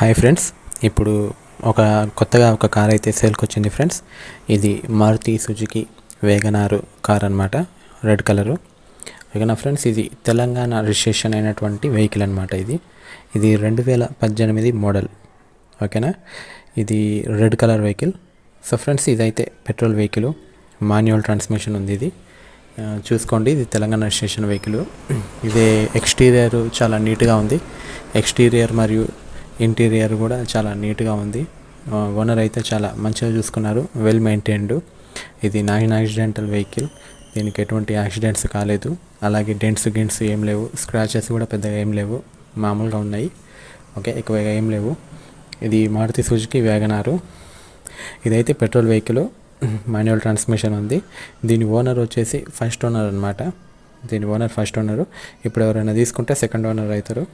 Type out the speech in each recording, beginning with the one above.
Hi friends ఇప్పుడు ఒక కొత్తగా ఒక కార్ అయితే సేల్కి వచ్చింది ఫ్రెండ్స్. ఇది మారుతి సుజుకి వేగనారు కార్ అనమాట రెడ్ కలరు. ఓకేనా ఫ్రెండ్స్ ఇది తెలంగాణ రిజిస్ట్రేషన్ అయినటువంటి వెహికల్ అనమాట ఇది. ఇది రెండు వేల పద్దెనిమిది మోడల్. ఓకేనా? ఇది red colour vehicle. So friends ఇదైతే పెట్రోల్ వెహికల్ మాన్యువల్ ట్రాన్స్మిషన్ ఉంది ఇది. చూసుకోండి ఇది తెలంగాణ రిజిస్ట్రేషన్ వెహికల్. ఇది ఎక్స్టీరియర్ చాలా నీట్గా ఉంది. ఎక్స్టీరియర్ మరియు ఇంటీరియర్ కూడా చాలా నీట్గా ఉంది. ఓనర్ అయితే చాలా మంచిగా చూసుకున్నారు. Well maintained. ఇది నాన్ యాక్సిడెంటల్ వెహికల్. దీనికి ఎటువంటి యాక్సిడెంట్స్ కాలేదు. అలాగే డెంట్స్ గెంట్స్ ఏం లేవు. స్క్రాచెస్ కూడా పెద్దగా ఏం లేవు. మామూలుగా ఉన్నాయి. ఓకే ఎక్కువగా ఏం లేవు. ఇది మారుతి సుజుకి వేగనారు ఇదైతే పెట్రోల్ వెహికల్. మాన్యువల్ ట్రాన్స్మిషన్ ఉంది. దీని ఓనర్ వచ్చేసి ఫస్ట్ ఓనర్ అనమాట దీని ఓనర్ ఫస్ట్ ఓనరు. ఇప్పుడు ఎవరైనా తీసుకుంటే సెకండ్ ఓనర్ అవుతారు.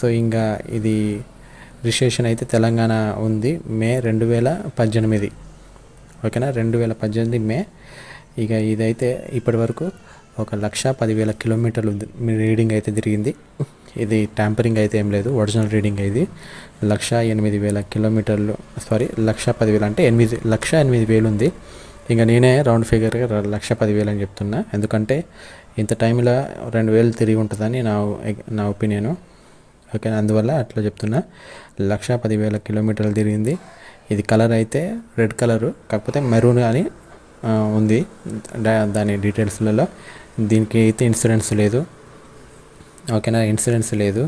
సో ఇంకా ఇది రిజిస్ట్రేషన్ అయితే తెలంగాణ ఉంది మే రెండు వేల పద్దెనిమిది. ఓకేనా? రెండు వేల పద్దెనిమిది మే. ఇక ఇదైతే ఇప్పటి వరకు ఒక లక్ష పదివేల కిలోమీటర్లు రీడింగ్ అయితే తిరిగింది. ఇది ట్యాంపరింగ్ అయితే ఏం లేదు ఒరిజినల్ రీడింగ్ ఇది. లక్ష ఎనిమిది వేల కిలోమీటర్లు సారీ లక్ష పదివేలు అంటే ఎనిమిది లక్ష ఎనిమిది వేలు ఉంది. ఇంకా నేనే రౌండ్ ఫిగర్గా లక్ష పదివేలు అని చెప్తున్నా. ఎందుకంటే ఇంత టైంలో రెండు వేలు తిరిగి ఉంటుందని నా నా ఒపీనియను. ఓకే అందువల్ల అట్లా చెప్తున్నా. లక్ష పదివేల కిలోమీటర్లు తిరిగింది. ఇది కలర్ అయితే రెడ్ కలరు కాకపోతే మెరూన్ అని ఉంది. దాని డీటెయిల్స్లలో. దీనికి అయితే ఇన్సూరెన్స్ లేదు. ఓకేనా? ఇన్సూరెన్స్ లేదు.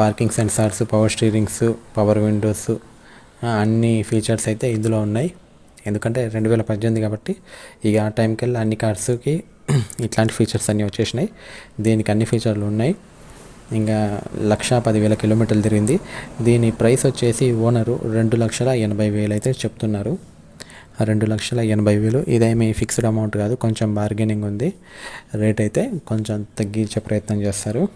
Parking sensors power steerings power windows అన్ని ఫీచర్స్ అయితే ఇందులో ఉన్నాయి. ఎందుకంటే రెండు వేల పద్దెనిమిది కాబట్టి ఇక ఆ టైంకి వెళ్ళి అన్ని కార్స్కి ఇట్లాంటి ఫీచర్స్ అన్నీ వచ్చేసినాయి. దీనికి అన్ని ఫీచర్లు ఉన్నాయి. ఇంకా లక్ష పదివేల కిలోమీటర్లు తిరిగింది. దీని ప్రైస్ వచ్చేసి ఓనరు రెండు లక్షల ఎనభై వేలు అయితే చెప్తున్నారు. రెండు లక్షల ఎనభై వేలు. ఇదేమీ ఫిక్స్డ్ అమౌంట్ కాదు కొంచెం బార్గెనింగ్ ఉంది. రేట్ అయితే కొంచెం తగ్గించే ప్రయత్నం చేస్తారు.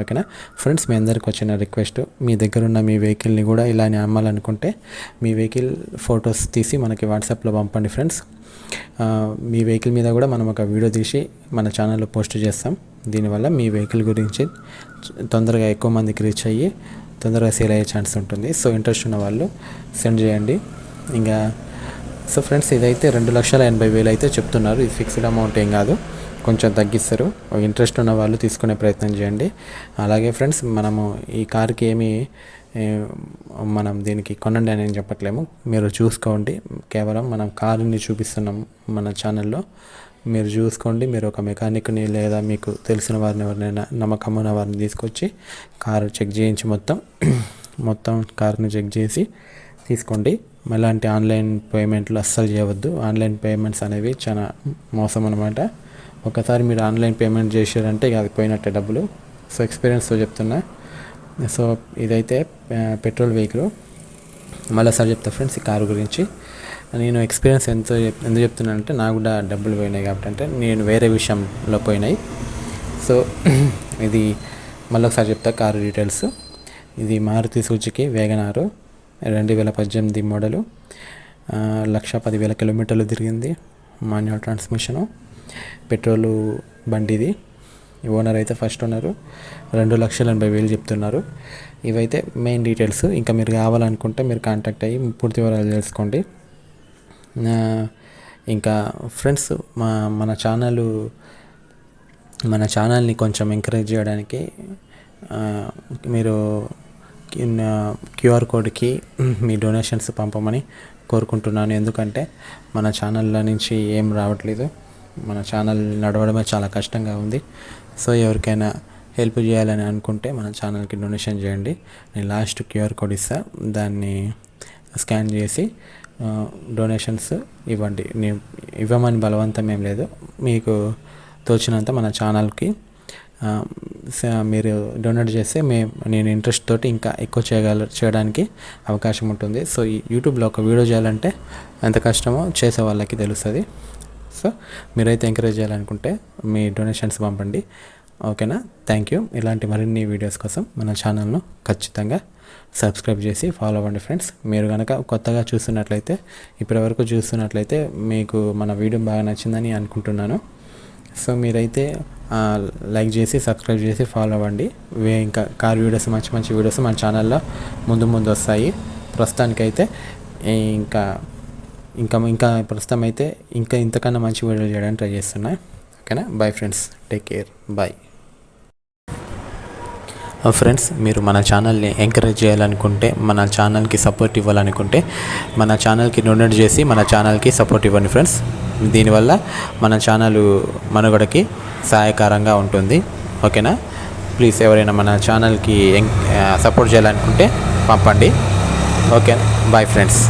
ఓకేనా? ఫ్రెండ్స్ మీ అందరికి వచ్చిన రిక్వెస్ట్ మీ దగ్గర ఉన్న మీ వెహికల్ని కూడా ఇలానే అమ్మాలనుకుంటే మీ వెహికల్ ఫొటోస్ తీసి మనకి వాట్సాప్లో పంపండి ఫ్రెండ్స్. మీ వెహికల్ మీద కూడా మనం ఒక వీడియో తీసి మన ఛానల్లో పోస్ట్ చేస్తాం. దీనివల్ల మీ వెహికల్ గురించి తొందరగా ఎక్కువ మందికి రీచ్ అయ్యి తొందరగా సేల్ అయ్యే ఛాన్స్ ఉంటుంది. సో ఇంట్రెస్ట్ ఉన్న వాళ్ళు సెండ్ చేయండి. ఇంకా సో ఫ్రెండ్స్ ఇదైతే రెండు లక్షల ఎనభై వేలు అయితే చెప్తున్నారు. ఇది ఫిక్స్డ్ అమౌంట్ ఏం కాదు. కొంచెం తగ్గిస్తారు. ఇంట్రెస్ట్ ఉన్న వాళ్ళు తీసుకునే ప్రయత్నం చేయండి. అలాగే ఫ్రెండ్స్ మనము ఈ కార్కి ఏమి మనం దీనికి కొనండి అని చెప్పట్లేము. మీరు చూసుకోండి. కేవలం మనం కారుని చూపిస్తున్నాం మన ఛానల్లో. మీరు చూసుకోండి. మీరు ఒక మెకానిక్ని లేదా మీకు తెలిసిన వారిని ఎవరినైనా నమ్మకం ఉన్న వారిని తీసుకొచ్చి కారు చెక్ చేయించి మొత్తం మొత్తం కారుని చెక్ చేసి తీసుకోండి. ఎలాంటి ఆన్లైన్ పేమెంట్లు అస్సలు చేయవద్దు. ఆన్లైన్ పేమెంట్స్ అనేవి చాలా మోసం అనమాట ఒకసారి మీరు ఆన్లైన్ పేమెంట్ చేశారంటే ఇక అది పోయినట్టే డబ్బులు. సో ఎక్స్పీరియన్స్తో చెప్తున్నా. సో ఇదైతే పెట్రోల్ వెహికల్. మళ్ళీసారి చెప్తా ఫ్రెండ్స్ ఈ కారు గురించి. నేను ఎక్స్పీరియన్స్ ఎంత చెప్- ఎందుకు చెప్తున్నానంటే నాకు కూడా డబ్బులు పోయినాయి కాబట్టి అంటే నేను వేరే విషయంలో పోయినాయి. సో ఇది మళ్ళొకసారి చెప్తా కారు డీటెయిల్స్. ఇది మారుతి సూచికి వేగనారు రెండు వేల పద్దెనిమిది మోడలు. లక్ష పదివేల కిలోమీటర్లు తిరిగింది. Manual transmission. పెట్రోలు బండిది. ఈ ఓనర్ అయితే ఫస్ట్ ఓనరు. రెండు లక్షల ఎనభై వేలు చెప్తున్నారు. ఇవైతే మెయిన్ డీటెయిల్స్. ఇంకా మీరు కావాలనుకుంటే మీరు కాంటాక్ట్ అయ్యి పూర్తి వివరాలు తెలుసుకోండి. ఇంకా ఫ్రెండ్స్ మా మన ఛానల్ మన ఛానల్ని కొంచెం ఎంకరేజ్ చేయడానికి మీరు క్యూఆర్ కోడ్కి మీ డొనేషన్స్ పంపమని కోరుకుంటున్నాను. ఎందుకంటే మన ఛానల్లో నుంచి ఏం రావట్లేదు. మన ఛానల్ నడవడమే చాలా కష్టంగా ఉంది. సో ఎవరికైనా హెల్ప్ చేయాలని అనుకుంటే మన ఛానల్కి డొనేషన్ చేయండి. నేను లాస్ట్ క్యూఆర్ కోడ్ ఇస్తా. దాన్ని స్కాన్ చేసి డొనేషన్స్ ఇవ్వండి. నేను ఇవ్వమని బలవంతం ఏం లేదు. మీకు తోచినంత మన ఛానల్కి స- మీరు డొనేట్ చేస్తే మే నేను ఇంట్రెస్ట్ తోటి ఇంకా ఎక్కువ చేయగల చేయడానికి అవకాశం ఉంటుంది. సో ఈ యూట్యూబ్లో ఒక వీడియో చేయాలంటే ఎంత కష్టమో చేసే వాళ్ళకి తెలుస్తుంది. సో మీరైతే ఎంకరేజ్ చేయాలనుకుంటే మీ డొనేషన్స్ పంపండి. ఓకేనా? థ్యాంక్ యూ ఇలాంటి మరిన్ని వీడియోస్ కోసం మన ఛానల్ను ఖచ్చితంగా సబ్స్క్రైబ్ చేసి ఫాలో అవ్వండి ఫ్రెండ్స్ మీరు కనుక కొత్తగా చూస్తున్నట్లయితే ఇప్పటివరకు చూస్తున్నట్లయితే మీకు మన వీడియో బాగా నచ్చిందని అనుకుంటున్నాను. సో మీరైతే లైక్ చేసి సబ్స్క్రైబ్ చేసి ఫాలో అవ్వండి. వే- ఇంకా కార్ వీడియోస్ మంచి మంచి వీడియోస్ మన ఛానల్లో ముందు ముందు వస్తాయి. ప్రస్తుతానికైతే ఇంకా ఇంకా ఇంకా ప్రస్తుతం అయితే ఇంకా ఇంతకన్నా మంచి వీడియోలు చేయడానికి ట్రై చేస్తున్నా. ఓకేనా? Bye friends take care bye friends మీరు మన ఛానల్ని ఎంకరేజ్ చేయాలనుకుంటే మన ఛానల్కి సపోర్ట్ ఇవ్వాలనుకుంటే మన ఛానల్కి డొనేట్ చేసి మన ఛానల్కి సపోర్ట్ ఇవ్వండి ఫ్రెండ్స్ దీనివల్ల మన ఛానల్ మనుగడకి సహాయకరంగా ఉంటుంది. ఓకేనా? ప్లీజ్ ఎవరైనా మన ఛానల్కి uh, సపోర్ట్ చేయాలనుకుంటే పంపండి. Okay bye friends